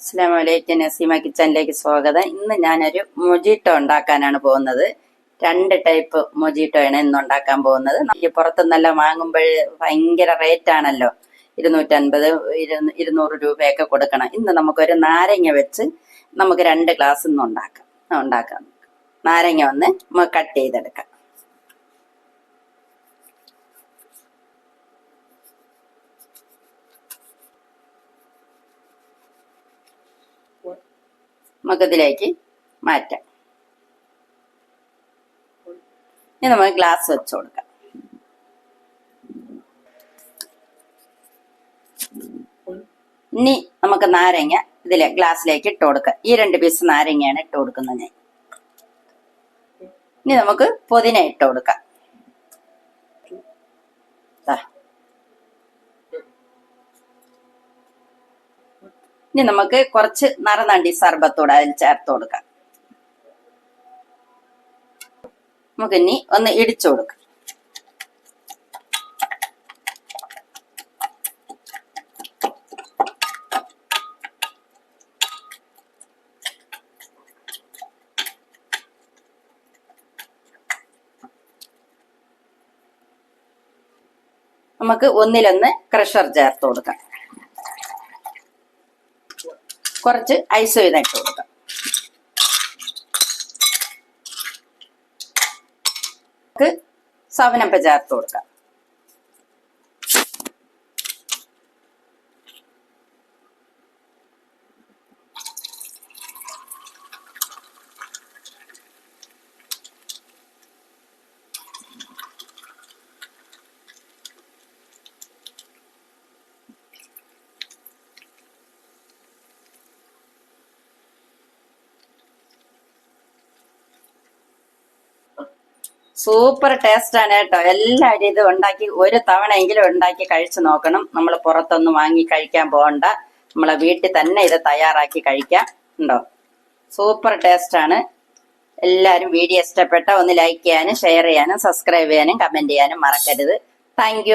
അസ്സാം നസീമ കിച്ചണിലേക്ക് സ്വാഗതം. ഇന്ന് ഞാനൊരു മൊജിറ്റോ ഉണ്ടാക്കാനാണ് പോകുന്നത്. രണ്ട് ടൈപ്പ് മൊജിറ്റോയാണ് ഇന്ന് ഉണ്ടാക്കാൻ പോകുന്നത്. ഈ പുറത്തുനിന്നെല്ലാം വാങ്ങുമ്പോൾ ഭയങ്കര റേറ്റ് ആണല്ലോ. ഇരുന്നൂറ്റൻപത് ഇരു- ഇരുന്നൂറ് രൂപയൊക്കെ കൊടുക്കണം. ഇന്ന് നമുക്കൊരു നാരങ്ങ വെച്ച് നമുക്ക് രണ്ട് ഗ്ലാസ് ഇന്ന് ഉണ്ടാക്കാം. ഉണ്ടാക്കാം. നാരങ്ങ ഒന്ന് കട്ട് ചെയ്തെടുക്കാം. നമുക്കിതിലേക്ക് മാറ്റാം. ഇനി നമുക്ക് ഗ്ലാസ് വെച്ച് കൊടുക്കാം. ഇനി നമുക്ക് നാരങ്ങ ഇതിലെ ഗ്ലാസ്സിലേക്ക് ഇട്ട് കൊടുക്കാം. ഈ രണ്ട് പീസ് നാരങ്ങയാണ് ഇട്ട് കൊടുക്കുന്നത് ഞാൻ. ഇനി നമുക്ക് പുതിന ഇട്ട് കൊടുക്കാം. ഇനി നമുക്ക് കുറച്ച് നറനണ്ടി സർബത്തോട് അതിൽ ചേർത്ത് കൊടുക്കാം. നമുക്ക് ഇനി ഒന്ന് ഇടിച്ചു കൊടുക്കാം. നമുക്ക് ഒന്നിലൊന്ന് ക്രഷർ ചേർത്ത് കൊടുക്കാം. കുറച്ച് ഐസ് ഇട്ട് കൊടുക്കാം. സവനപ്പ ചേർത്ത് കൊടുക്കാം. സൂപ്പർ ടേസ്റ്റ് ആണ് കേട്ടോ എല്ലാവരും ഇത് ഉണ്ടാക്കി ഒരു തവണയെങ്കിലും ഉണ്ടാക്കി കഴിച്ചു നോക്കണം. നമ്മൾ പുറത്തൊന്നും വാങ്ങി കഴിക്കാൻ പോകണ്ട. നമ്മളെ വീട്ടിൽ തന്നെ ഇത് തയ്യാറാക്കി കഴിക്കാം. ഉണ്ടോ? സൂപ്പർ ടേസ്റ്റ് ആണ് എല്ലാവരും വീഡിയോ ഇഷ്ടപ്പെട്ട ഒന്ന് ലൈക്ക് ചെയ്യാനും ഷെയർ ചെയ്യാനും സബ്സ്ക്രൈബ് ചെയ്യാനും കമന്റ് ചെയ്യാനും മറക്കരുത്. താങ്ക്